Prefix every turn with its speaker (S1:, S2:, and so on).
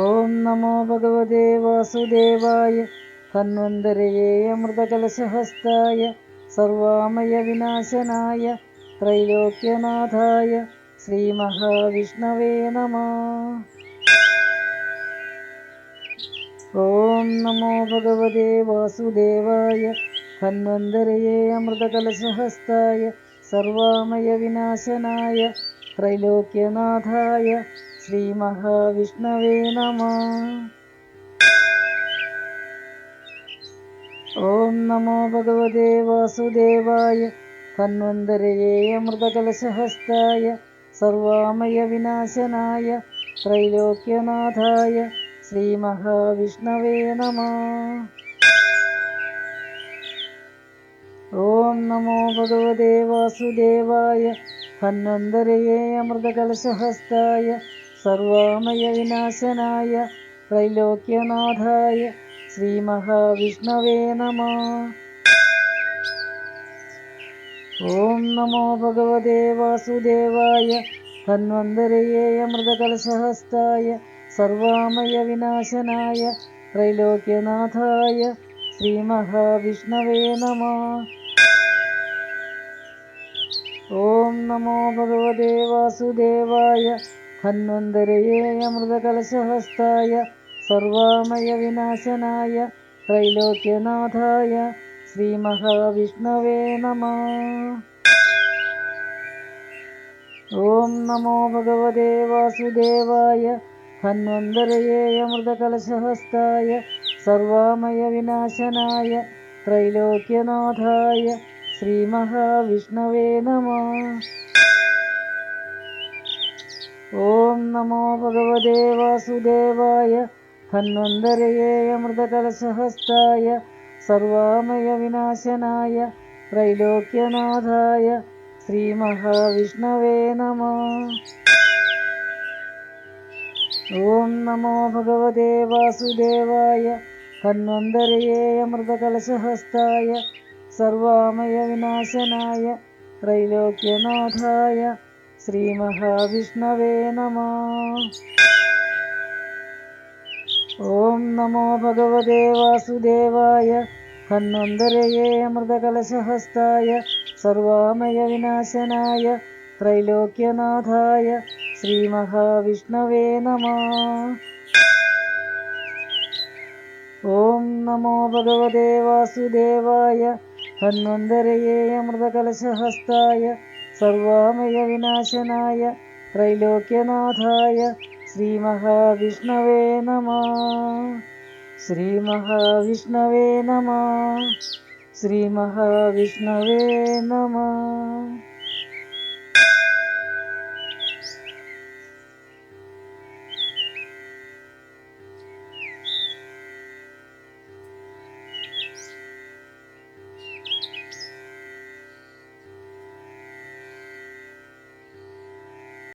S1: ॐ नमो भगवते वासुदेवाय धन्वन्तरये अमृतकलशहस्ताय सर्वामयविनाशनाय त्रैलोक्यनाथाय श्रीमहाविष्णवे नमः। ॐ नमो भगवते वासुदेवाय धन्वन्तरये अमृतकलशहस्ताय सर्वामयविनाशनाय त्रैलोक्यनाथाय श्रीमहाविष्णवे नमः। ॐ नमो भगवते वासुदेवाय धन्वन्तरये अमृतकलशहस्ताय सर्वामयविनाशनाय त्रैलोक्यनाथाय श्रीमहाविष्णवे नमः। ॐ नमो भगवते वासुदेवाय धन्वन्तरये अमृतकलशहस्ताय सर्वामयविनाशनाय त्रैलोक्यनाथाय श्रीमहाविष्णवे नमः। ॐ नमो भगवते वासुदेवाय धन्वन्तरये अमृतकलशहस्ताय सर्वामयविनाशनाय त्रैलोक्यनाथाय श्रीमहाविष्णवे नमः। ॐ नमो भगवते वासुदेवाय धन्वन्तरये अमृतकलशहस्ताय सर्वामयविनाशनाय त्रैलोक्यनाथाय श्रीमहाविष्णवे नमः। ॐ नमो भगवते वासुदेवाय धन्वन्तरये अमृतकलशहस्ताय सर्वामयविनाशनाय त्रैलोक्यनाथाय श्रीमहाविष्णवे नमः नमो भगवते वासुदेवाय धन्वन्तरये अमृतकलशहस्ताय सर्वामयविनाशनाय त्रैलोक्यनाथाय श्रीमहाविष्णवे नमः। ॐ नमो भगवते वासुदेवाय धन्वन्तरये अमृतकलशहस्ताय सर्वामयविनाशनाय त्रैलोक्यनाथाय श्रीमहाविष्णवे नमः। ॐ नमो भगवते वासुदेवाय धन्वन्तरये अमृतकलशहस्ताय सर्वामयविनाशनाय त्रैलोक्यनाथाय श्रीमहाविष्णवे नमः। ॐ नमो भगवते वासुदेवाय धन्वन्तरये अमृतकलशहस्ताय सर्वामयविनाशनाय त्रैलोक्यनाथाय श्रीमहाविष्णवे नमः। श्रीमहाविष्णवे नमः। श्रीमहाविष्णवे नमः